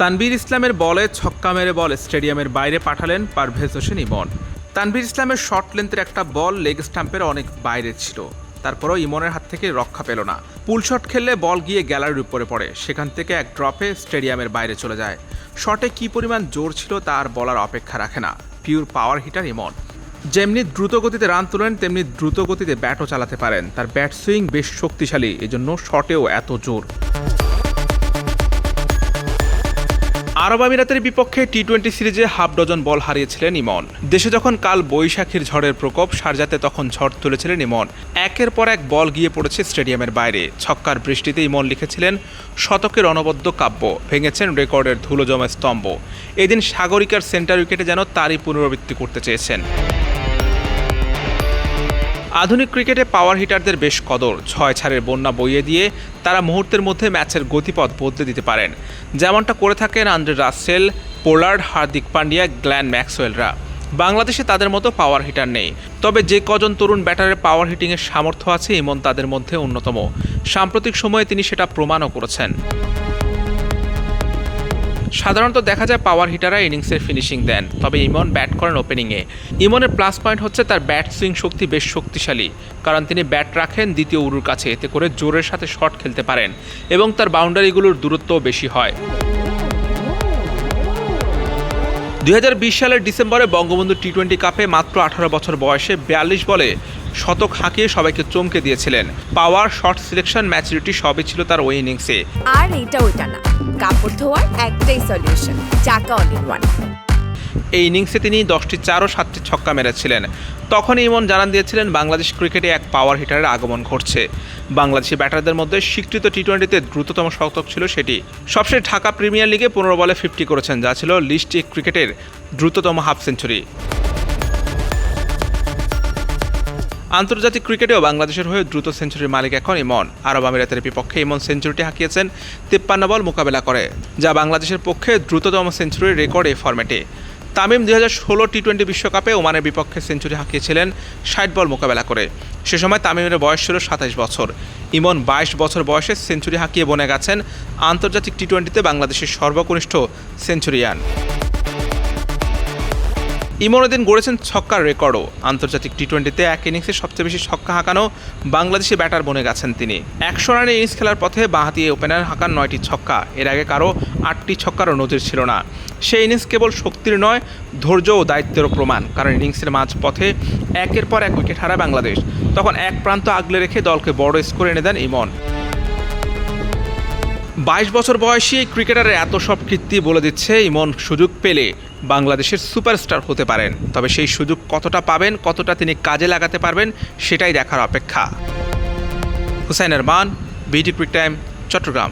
তানভীর ইসলামের বলে ছক্কা মেরে বল স্টেডিয়ামের বাইরে পাঠালেন পারভেজ হোসেন ইমন। তানভীর ইসলামের শর্ট লেন্থের একটা বল লেগ স্টাম্পের অনেক বাইরে ছিল। তারপরও ইমনের হাত থেকে রক্ষা পেল না। পুল শট খেললে বল গিয়ে গ্যালারির উপরে পড়ে। সেখান থেকে এক ড্রপে স্টেডিয়ামের বাইরে চলে যায়। শটে কী পরিমাণ জোর ছিল তার বলার অপেক্ষা রাখে না। Pure power hitter Emon. যেমনি দ্রুত গতিতে রান তোলেন, তেমনি দ্রুত গতিতে ব্যাটও চালাতে পারেন। তার ব্যাট সুইং বেশ শক্তিশালী। এজন্য শটেও এত জোর। আরব আমিরাতের বিপক্ষে টি টোয়েন্টি সিরিজে হাফ ডজন বল হারিয়েছিলেন ইমন। দেশে যখন কাল বৈশাখীর ঝড়ের প্রকোপ, সারজাতে তখন ঝড় তুলেছিলেন ইমন। একের পর এক বল গিয়ে পড়েছে স্টেডিয়ামের বাইরে। ছক্কার বৃষ্টিতে ইমন লিখেছিলেন, শতকের অনবদ্য কাব্য, ভেঙেছেন রেকর্ডের ধুলো স্তম্ভ। এদিন সাগরিকার সেন্টার উইকেটে যেন তারই পুনরাবৃত্তি করতে চেয়েছেন। আধুনিক ক্রিকেটে পাওয়ার হিটারদের বেশ কদর। ছয় ছাড়ের বন্যা বইয়ে দিয়ে তারা মুহূর্তের মধ্যে ম্যাচের গতিপথ বদলে দিতে পারেন। যেমনটা করে থাকেন Andre Russell, Pollard, Hardik Pandya, Glenn ম্যাক্সওয়েলরা। বাংলাদেশে তাদের মতো পাওয়ার হিটার নেই। তবে যে কজন তরুণ ব্যাটারের পাওয়ার হিটিংয়ের সামর্থ্য আছে, ইমন তাদের মধ্যে অন্যতম। সাম্প্রতিক সময়ে তিনি সেটা প্রমাণও করেছেন। সাধারণত দেখা যায় পাওয়ার হিটাররা ইনিংসের ফিনিশিং দেন, তবে ইমন ব্যাট করেন ওপেনিংয়ে ইমনের প্লাস পয়েন্ট হচ্ছে তার ব্যাট সুইং শক্তি বেশ শক্তিশালী, কারণ তিনি ব্যাট রাখেন দ্বিতীয় উরুর কাছে, এতে করে জোরের সাথে শট খেলতে পারেন, এবং তার বাউন্ডারিগুলোর দূরত্বও বেশি হয়। দুই হাজার বিশ সালের ডিসেম্বরে বঙ্গবন্ধু টি টোয়েন্টি কাপে মাত্র আঠারো বছর বয়সে বিয়াল্লিশ বলে শতক হাঁকিয়ে সবাইকে চমকে দিয়েছিলেন। পাওয়ার শর্ট সিলেকশন ম্যাচুরিটি সবই ছিল তার ওই ইনিংসে আর এটা ওইটা না। কাপড় ধোয়ার একটাই সলিউশন চাকা অল ইন ওয়ান এই ইনিংসে তিনি দশটি চার ও সাতটি ছক্কা মেরেছিলেন। তখন ইমন জানান দিয়েছিলেন, বাংলাদেশ ক্রিকেটে এক পাওয়ার হিটারের আগমন ঘটছে। বাংলাদেশি ব্যাটারদের মধ্যে স্বীকৃত টি টোয়েন্টিতে দ্রুততম শতক ছিল সেটি। সবশেষ ঢাকা প্রিমিয়ার লিগে পনেরো বলে ফিফটি করেছেন, যা ছিল লিস্ট ক্রিকেটের দ্রুততম হাফ সেঞ্চুরি আন্তর্জাতিক ক্রিকেটেও বাংলাদেশের হয়ে দ্রুত সেঞ্চুরির মালিক এখন ইমন আরব আমিরাতের বিপক্ষে ইমন সেঞ্চুরিটি হাঁকিয়েছেন তিপ্পান্ন বল মোকাবেলা করে, যা বাংলাদেশের পক্ষে দ্রুততম সেঞ্চুরির রেকর্ড এই ফরম্যাটে। তামিম দুই হাজার ষোলো টি টোয়েন্টি বিশ্বকাপে ওমানের বিপক্ষে সেঞ্চুরি হাঁকিয়েছিলেন ষাট বল মোকাবেলা করে। সে সময় তামিমের বয়স ছিল সাতাশ বছর। ইমন বাইশ বছর বয়সে সেঞ্চুরি হাঁকিয়ে বনে গেছেন আন্তর্জাতিক টি টোয়েন্টিতে বাংলাদেশের সর্বকনিষ্ঠ সেঞ্চুরিয়ান। ইমনুদ্দিন গড়েছেন ছক্কার রেকর্ডও। আন্তর্জাতিক টি টোয়েন্টিতে এক ইনিংসে সবচেয়ে বেশি ছক্কা হাঁকানো বাংলাদেশি ব্যাটার বনে গেছেন তিনি। একশো রানের ইনিংস খেলার পথে বাঁহাতি ওপেনার হাঁকান নয়টি ছক্কা। এর আগে কারও আটটি ছক্কারও নজির ছিল না। সেই ইনিংস কেবল শক্তির নয়, ধৈর্য ও দায়িত্বেরও প্রমাণ, কারণ ইনিংসের মাঝ পথে একের পর এক উইকেট হারায় বাংলাদেশ। তখন এক প্রান্ত আগলে রেখে দলকে বড় স্কোর এনে দেন ইমন। বাইশ বছর বয়সী এই ক্রিকেটারের এত সব কীর্তি বলে দিচ্ছে ইমন সুযোগ পেলে বাংলাদেশের সুপারস্টার হতে পারেন। তবে সেই সুযোগ কতটা পাবেন, কতটা তিনি কাজে লাগাতে পারবেন, সেটাই দেখার অপেক্ষা। হুসাইন আরমান বিটি ক্রিক টাইম, চট্টগ্রাম।